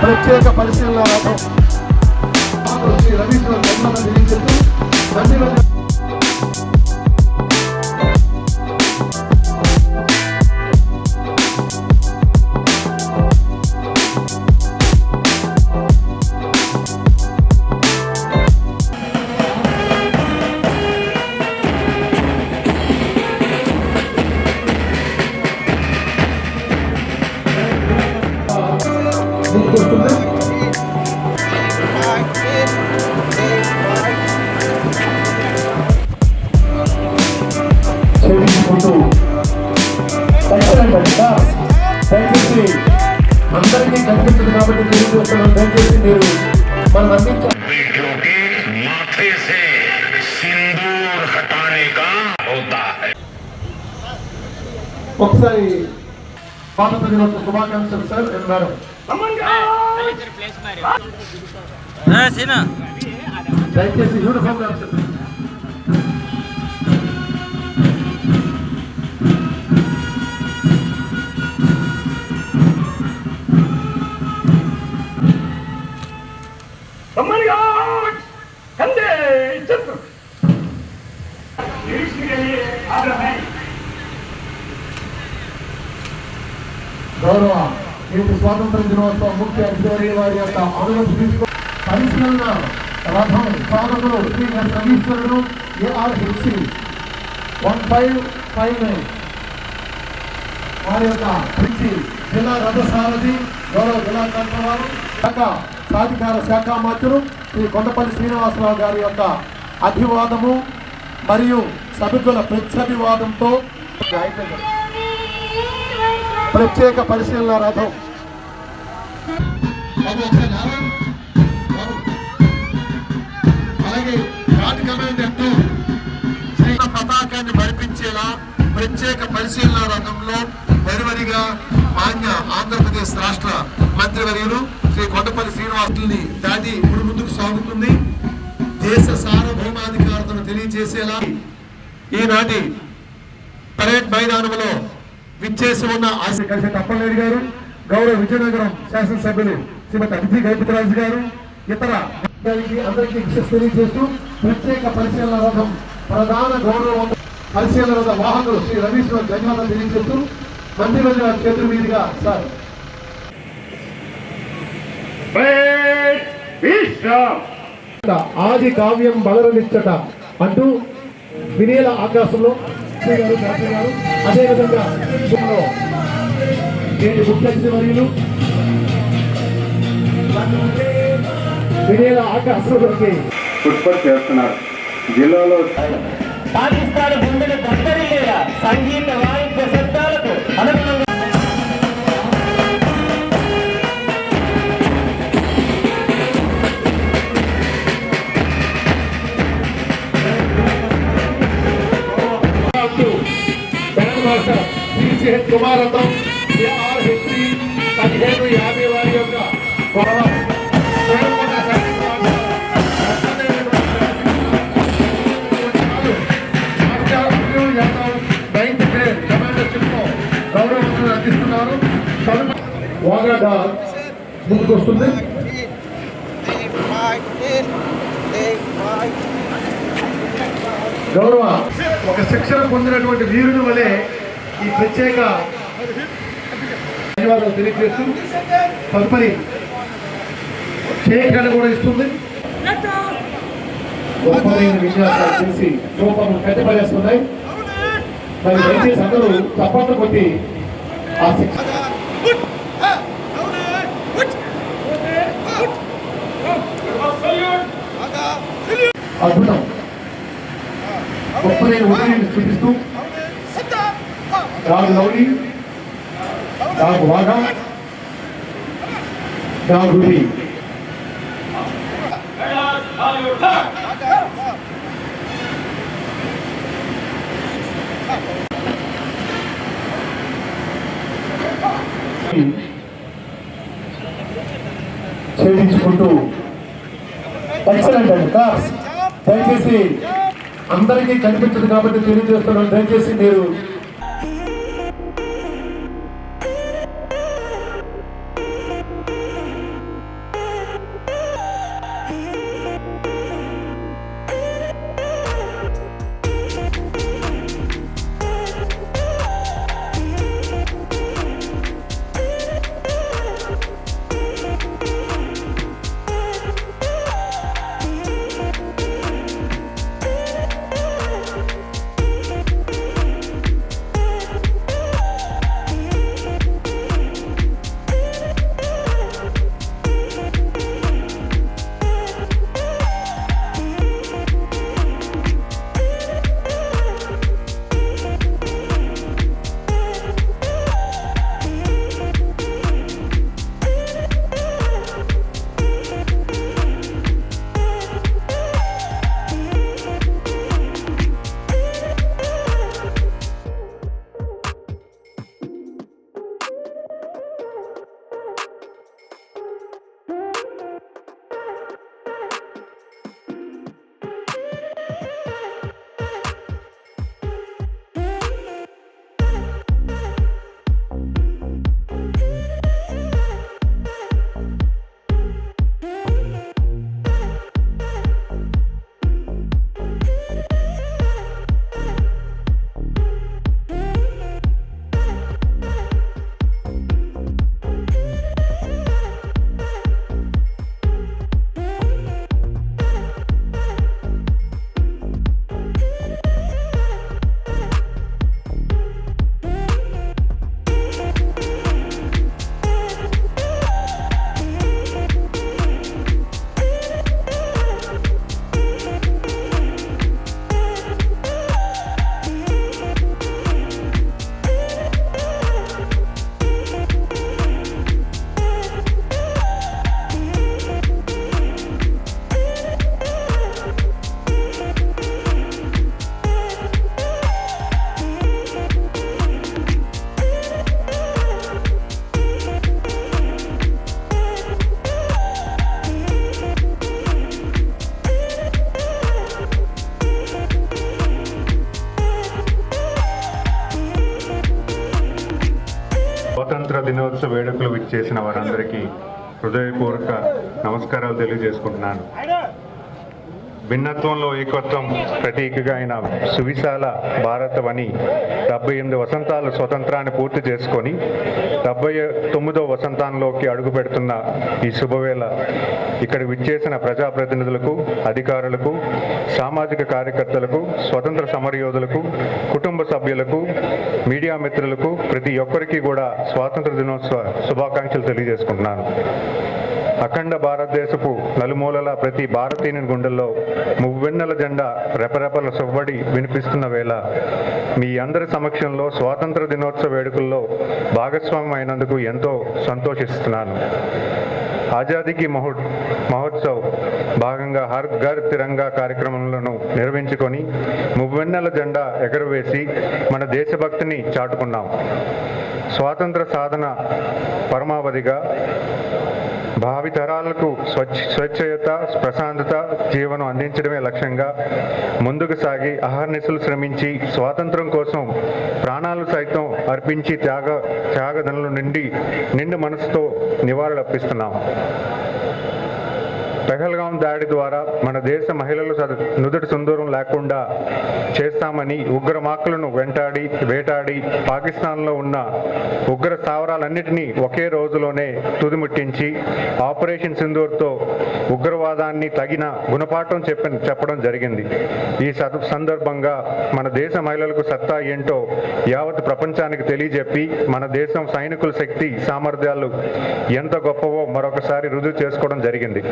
ప్రత్యేక పరిశీలన రథం శ్రీ రవీంద్ర జన్మన దయచేసి అందరికీ కనిపిస్తుంది కాబట్టి తిరిగి వస్తున్నాం దయచేసి మీరు మనం అందించాలి ఒకసారి స్వాతంత్ర దినోత్సవ శుభాకాంక్షలు సార్ ఎన్నారు దయచేసి యూనిఫామ్ వేస్తారు గౌరవ నేటి స్వాతంత్ర దినోత్సవ ముఖ్య అధికారి వారి యొక్క అనుమతి తీసుకో పరిశీలన రథం సాధకులు Shri S AR HC one five five nine. వారి యొక్క ప్రిన్సి జిల్లా రథసారథి గౌరవ జిల్లా కలెక్టర్ వారు శాఖ సాధికార శాఖ మంత్రులు శ్రీ కొండపల్లి శ్రీనివాసరావు గారి యొక్క అభివాదము మరియు సభ్యుల ప్రత్యభివాదంతో ప్రత్యేక పరిశీలన రథం. అలాగే ఘాట్ పతాకాన్ని మరిపించేలా ప్రత్యేక పరిశీలన రంగంలో వరివరిగా మాన్య ఆంధ్రప్రదేశ్ రాష్ట్ర మంత్రివర్యులు శ్రీ కొండపల్లి శ్రీనివాసుల్ని దాది ఇప్పుడు ముందుకు సాగుతుంది. దేశ సార్వభౌమాధికారతను తెలియజేసేలా ఈనాటి పరేడ్ మైదానంలో విచ్చేసి ఉన్న ఆశ కలిసి తప్పలేడు గారు. గౌరవ విజయనగరం శాసనసభ్యులు శ్రీమతి అభిజీ గైపతిరాజు గారు ఇతర అందరికీ విశేష తెలియజేస్తూ ప్రత్యేక పరిశీలన రథం ప్రధాన గౌరవ పరిశీలన రథ వాహకులు శ్రీ రవీశ్వర్ ధన్యవాదాలు తెలియజేస్తూ మంత్రి గారి చేతుల మీదుగా సార్. ఆది కావ్యం బలరనిచ్చట అంటూ వినేల ఆకాశంలో గారు అదేవిధంగా నేటి వర్యులు వినేల చేస్తున్నారు. జిల్లాలో పాకిస్తాన్ గుండెలు సంగీత వాయిద్య సిసిహెచ్ కుమారత్నం ఏఆర్హెచ్సి పదిహేను యాభై వారి యొక్క గౌరవ కోరుకున్న గౌరవం అందిస్తున్నారు వాగా ముందుకు వస్తుంది గౌరవ ఒక శిక్షణ పొందినటువంటి వీరుని వలె ఈ ప్రత్యేక ధన్యవాదాలు తెలియజేస్తూ తదుపరి షేక్ కూడా ఇస్తుంది. గొప్పదైన విన్యాసాలు చేసి రూపం కట్టిపడేస్తున్నాయి మరి దయచేసి అందరూ తప్పట్లు కొట్టి ఆ శిక్ష అద్భుతం. గొప్పదైన ఉదయం చూపిస్తూ రామ్ లౌలి రాగు వాగా రాగు రుడి ఛేదించుకుంటూ ఎక్సలెంట్ అండి దయచేసి అందరికీ కనిపించదు కాబట్టి తెలియజేస్తున్నాను. దయచేసి మీరు విచ్చేసిన వారందరికీ హృదయపూర్వక నమస్కారాలు తెలియజేసుకుంటున్నాను. భిన్నత్వంలో ఏకత్వం ప్రతీకగా అయిన సువిశాల భారతవని డెబ్బై ఎనిమిది వసంతాలు స్వతంత్రాన్ని పూర్తి చేసుకొని డెబ్బై తొమ్మిదో వసంతాంలోకి అడుగు పెడుతున్న ఈ శుభవేళ ఇక్కడ విచ్చేసిన ప్రజాప్రతినిధులకు అధికారులకు సామాజిక కార్యకర్తలకు స్వతంత్ర సమరయోధులకు కుటుంబ సభ్యులకు మీడియా మిత్రులకు ప్రతి ఒక్కరికి కూడా స్వాతంత్ర దినోత్సవ శుభాకాంక్షలు తెలియజేసుకుంటున్నాను. అఖండ భారతదేశపు నలుమూలల ప్రతి భారతీయుని గుండెల్లో మువ్వెన్నెల జెండా రెపరెపల సువ్వడి వినిపిస్తున్న వేళ మీ అందరి సమక్షంలో స్వాతంత్ర దినోత్సవ వేడుకల్లో భాగస్వామ్యం అయినందుకు ఎంతో సంతోషిస్తున్నాను. ఆజాదీకి మహో మహోత్సవ్ భాగంగా హర్ ఘర్ తిరంగా కార్యక్రమాలను నిర్వహించుకొని మువ్వెన్నెల జెండా ఎగరవేసి మన దేశభక్తిని చాటుకున్నాం. స్వాతంత్ర సాధన పరమావధిగా భావితరాలకు స్వచ్ఛ స్వచ్ఛయత ప్రశాంతత జీవనం అందించడమే లక్ష్యంగా ముందుకు సాగి అహర్నిశలు శ్రమించి స్వాతంత్రం కోసం ప్రాణాలు సైతం అర్పించి త్యాగ త్యాగదనుల నుండి నిండు మనసుతో నివాళులర్పిస్తున్నాం. పెహల్గాం దాడి ద్వారా మన దేశ మహిళలు సద- నుదుటి సుందూరం లేకుండా చేస్తామని ఉగ్రమాకులను వెంటాడి వేటాడి పాకిస్తాన్లో ఉన్న ఉగ్ర స్థావరాలన్నింటినీ ఒకే రోజులోనే తుదిముట్టించి ఆపరేషన్ సింధూర్తో ఉగ్రవాదాన్ని తగిన గుణపాఠం చెప్ప చెప్పడం జరిగింది. ఈ సందర్భంగా మన దేశ మహిళలకు సత్తా ఏంటో యావత్ ప్రపంచానికి తెలియజెప్పి మన దేశం సైనికుల శక్తి సామర్థ్యాలు ఎంత గొప్పవో మరొకసారి రుజువు చేసుకోవడం జరిగింది.